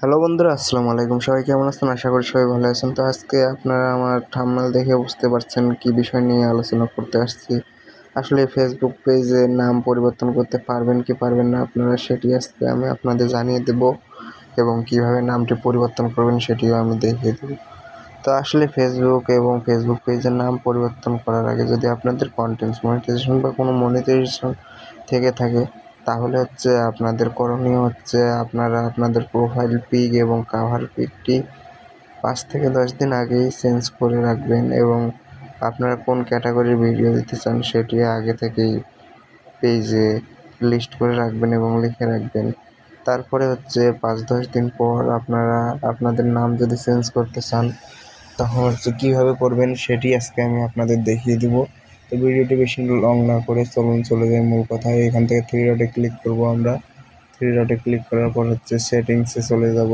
Hello বন্ধুরা, আসসালামু আলাইকুম। সবাই কেমন আছেন? আশা করি সবাই ভালো আছেন। তো আজকে আপনারা আমার থাম্বনেল দেখে বুঝতে পারছেন কি বিষয় নিয়ে আলোচনা করতে আসছি। আসলে ফেসবুক পেজে নাম পরিবর্তন করতে পারবেন কি পারবেন না আপনারা সেটি আজকে আমি আপনাদের জানিয়ে দেব এবং কীভাবে নামটি পরিবর্তন করবেন সেটিও আমি দেখিয়ে দেব। তো আসলে ফেসবুক এবং ফেসবুক পেজের নাম পরিবর্তন করার আগে যদি আপনাদের কন্টেন্ট মনিটাইজেশন বা কোনো মনিটাইজেশন থেকে থাকে তাহলে হচ্ছে আপনাদের করণীয় হচ্ছে আপনারা আপনাদের প্রোফাইল পিক এবং কাভার পিকটি পাঁচ থেকে দশ দিন আগেই চেঞ্জ করে রাখবেন এবং আপনারা কোন ক্যাটাগরির ভিডিও দিতে চান সেটি আগে থেকেই পেজে লিস্ট করে রাখবেন এবং লিখে রাখবেন। তারপরে হচ্ছে পাঁচ দশ দিন পর আপনারা আপনাদের নাম যদি চেঞ্জ করতে চান তখন হচ্ছে কীভাবে করবেন সেটি আজকে আমি আপনাদের দেখিয়ে দেবো। তো ভিডিওটি বেশি লং না করে চলুন চলে যাই মূল কথায়। এখান থেকে থ্রি ডটে ক্লিক করব আমরা। থ্রি ডটে ক্লিক করার পর হচ্ছে সেটিংসে চলে যাব।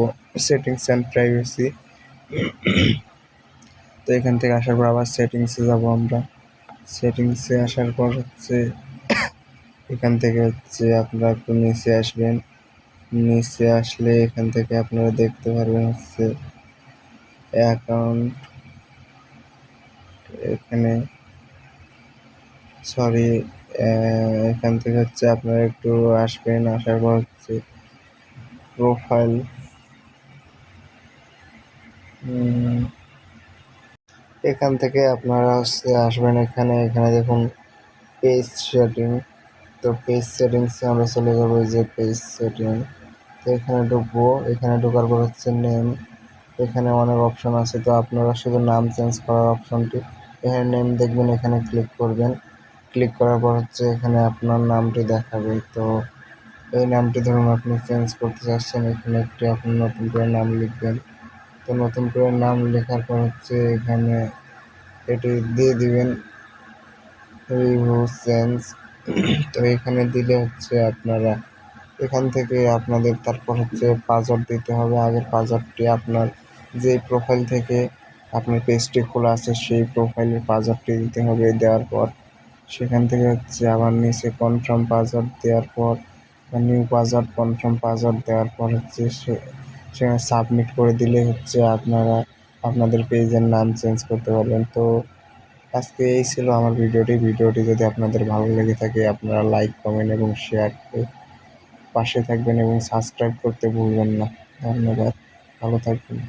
সেটিংস অ্যান্ড প্রাইভেসি তো এখান থেকে আসার পর আবার সেটিংসে যাব আমরা। সেটিংসে আসার পর হচ্ছে এখান থেকে হচ্ছে আপনারা একটু নিচে আসবেন। নিচে আসলে এখান থেকে আপনারা দেখতে পারবেন হচ্ছে অ্যাকাউন্ট এখানে সরি এখান থেকে হচ্ছে আপনারা একটু আসবেন, আসার পর হচ্ছে প্রোফাইল এখান থেকে আপনারা হচ্ছে আসবেন এখানে এখানে দেখুন পেজ সেটিং তো পেজ সেটিংসে আমরা চলে যাব যে পেজ সেটিং তো এখানে ঢুকবো, এখানে ঢোকার পর হচ্ছে নেম এখানে অনেক অপশন আছে, তো আপনারা শুধু নাম চেঞ্জ করার অপশনটি এখানে নেম দেখবেন, এখানে ক্লিক করবেন। ক্লিক করার পর হচ্ছে এখানে আপনার নামটি দেখাবে। তো এই নামটি ধরুন আপনি চেঞ্জ করতে চাচ্ছেন, এখানে একটি আপনি নতুন করে নাম লিখবেন। তো নতুন করে নাম লেখার পর হচ্ছে এখানে এটি দিয়ে দিবেন। রিভিউ চেঞ্জ তো এখানে দিলে হচ্ছে আপনারা এখান থেকে আপনাদের তারপর হচ্ছে পাসওয়ার্ড দিতে হবে। আগের পাসওয়ার্ডটি আপনার যে প্রোফাইল থেকে আপনার পেজটি খোলা আছে, সেই প্রোফাইলের পাসওয়ার্ডটি দিতে হবে দেওয়ার পর। সেখান থেকে হচ্ছে আবার নিচে কনফার্ম পাসওয়ার্ড দেওয়ার পর নিউ পাসওয়ার্ড কনফার্ম পাসওয়ার্ড দেওয়ার পর হচ্ছে সে, সেখানে সাবমিট করে দিলে হচ্ছে আপনারা আপনাদের পেজের নাম চেঞ্জ করতে পারবেন। তো আজকে এই ছিল আমার ভিডিওটি। ভিডিওটি যদি আপনাদের ভালো লেগে থাকে, আপনারা লাইক কমেন্ট এবং শেয়ার করে পাশে থাকবেন এবং সাবস্ক্রাইব করতে ভুলবেন না। ধন্যবাদ। ভালো থাকবেন।